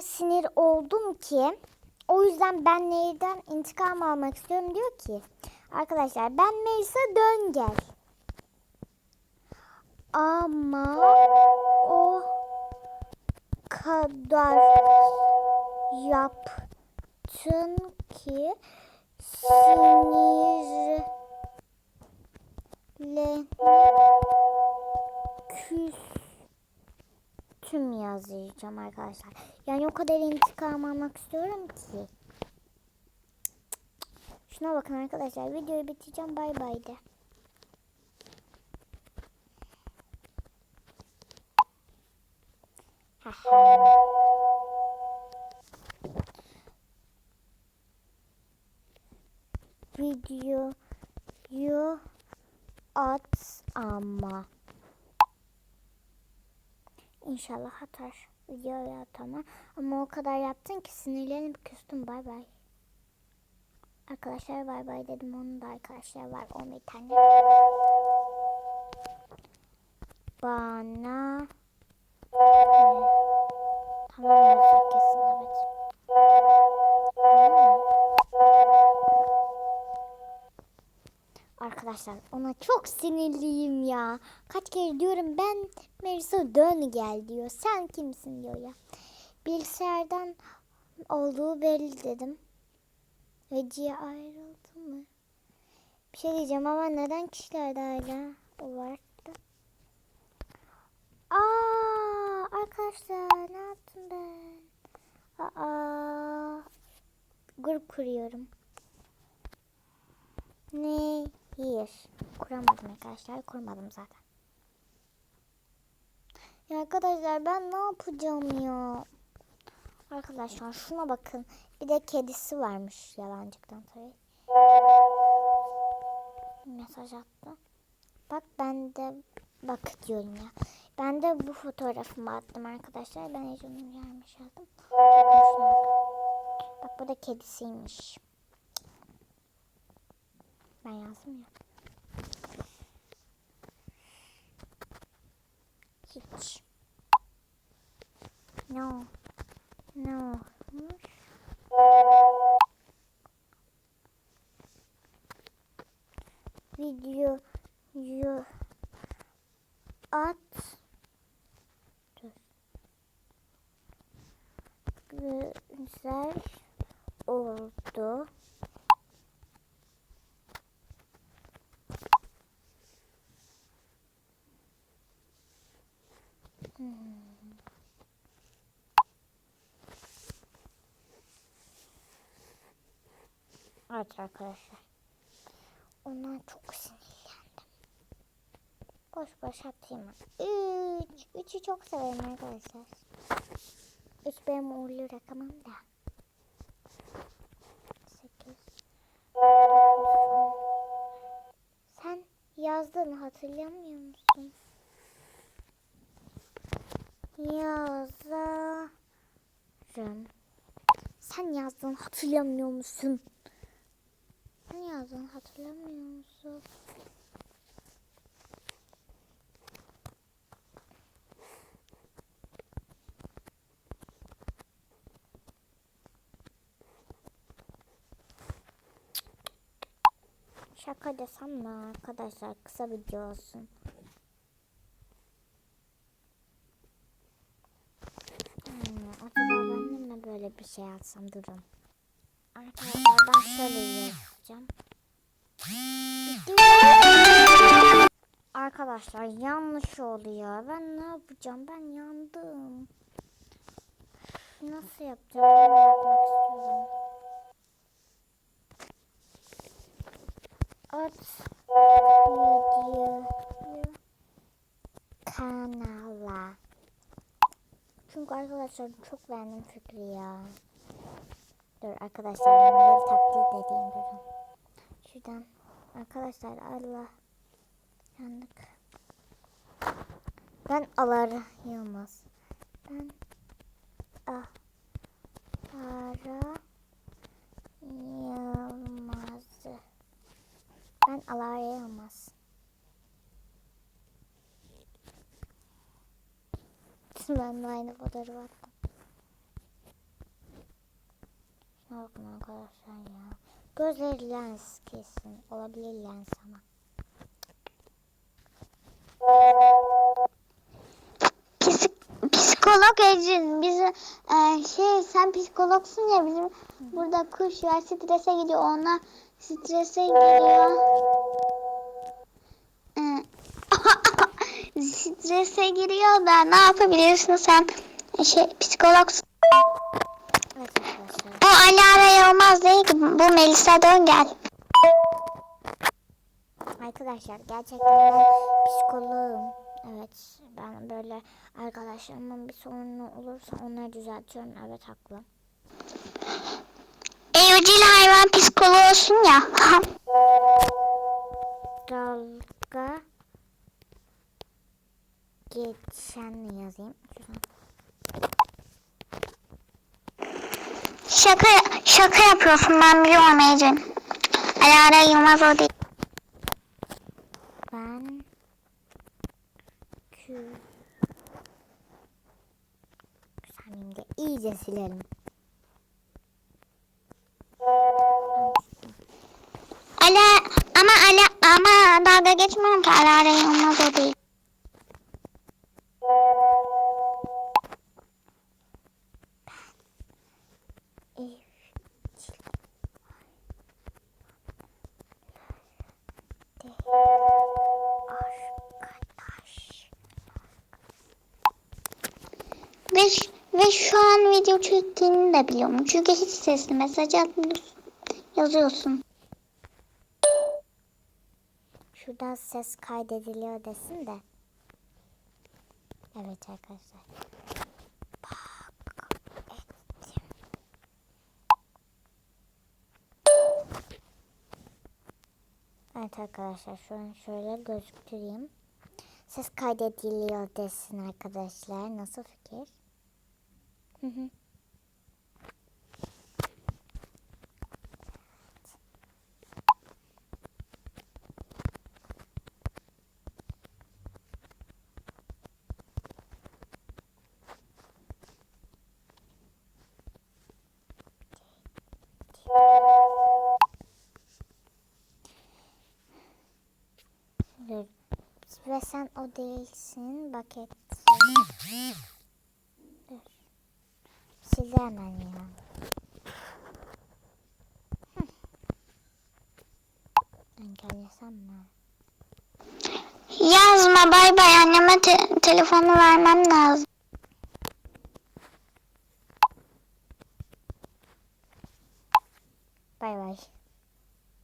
sinir oldum ki o yüzden ben neyden intikam almak istiyorum diyor ki arkadaşlar ben Melisa dön gel. Ama o kadar yaptın ki sinirle küstüm yazacağım arkadaşlar. Yani o kadar intikam almak istiyorum ki. Şuna bakın arkadaşlar. Videoyu bitireceğim. Bay bay de. Haha. Videoyu at ama. İnşallah atar. Videoyu at ama. Ama o kadar yaptın ki sinirlenip küstüm. Bay bay. Arkadaşlar bay bay dedim. Onun da arkadaşlar var. 11 tane. Bana Tamam yazacak kesin evet. Arkadaşlar ona çok sinirliyim ya. Kaç kere diyorum ben Melisa dön gel diyor. Sen kimsin diyor ya. Bilgisayardan olduğu belli dedim. Veci'ye ayrıldı mı? Bir şey diyeceğim ama neden kişilerde hala o vardı? Aa arkadaşlar ne yaptım ben? Aa grup kuruyorum. Ne? Hayır. Kuramadım arkadaşlar. Kurmadım zaten. Ya arkadaşlar ben ne yapacağım ya? Arkadaşlar şuna bakın. Bir de kedisi varmış yalancıktan tabii. Mesaj attı. Bak ben de bak diyorum ya. Ben de bu fotoğrafımı attım arkadaşlar. Ben Ece'nin gelmiş aldım. Bak bu da kedisiymiş. Ben yazdım ya. Hiç. No. No. Videoyu at. Dur. Güzel oldu. Evet arkadaşlar. Ondan çok sinirlendim. Boş boş atayım. Üç. Üçü çok severim arkadaşlar. Üç benim uğurlu rakamım da. Sekiz. Sen yazdın hatırlamıyor musun? Yazarım. Sen yazdın hatırlamıyor musun? Sen yazdın hatırlamıyor musun? Şaka desem mi arkadaşlar kısa video olsun. Hmm, acaba ben de mi böyle bir şey yazsam durun. Arkadaşlar ben şöyle yazacağım. Arkadaşlar yanlış oluyor. Ben ne yapacağım? Ben yandım. Nasıl yapacağım? Ben yapmak istiyorum. At videoyu kanala. Çünkü arkadaşlar çok beğendim fikri ya. Dur arkadaşlar manuel taktiği dediğim durun. Şuradan arkadaşlar Allah yandık. Ben Alara Yılmaz. Ben ah Ara Yılmaz'ı. Ben Alara Yılmaz. Ben de aynı fotoğrafı attım. Bakın arkadaşlar ya. Gözleri lens kesin. Olabilir lens ama. Psik- psikolog Ecrin bizi e, şey sen psikologsun ya bizim burada kuş var strese gidiyor ona strese giriyor. E, strese giriyor da ne yapabilirsin sen şey psikologsun. Evet arkadaşlar. O Alara Yılmaz değil ki bu Melisa Döngel. Arkadaşlar gerçekten ben psikoloğum. Evet ben böyle arkadaşlarımın bir sorunu olursa onları düzeltiyorum. Evet haklı. Evcil hayvan psikoloğusun ya. Dalga geçen yazayım? Şaka şaka yapıyorsun ben biliyorum Ecrin. Alara Yılmaz o değil. Ben kü Saniyemde iyice silerim. Ala ama ala ama dalga geçmiyorum ki Alara Yılmaz o değil. Ve, ve şu an video çektiğini de biliyorum. Çünkü hiç sesli mesaj atmıyorsun. Yazıyorsun. Şurada ses kaydediliyor desin de. Evet arkadaşlar. Evet arkadaşlar şu an şöyle gözüktüreyim. Ses kaydediliyor desin arkadaşlar. Nasıl fikir? Hı hı. Dur. Ve sen o değilsin. Bak etsin. Dur. Sil hemen ya. Engellesem mi? Yazma bay bay anneme te- telefonu vermem lazım.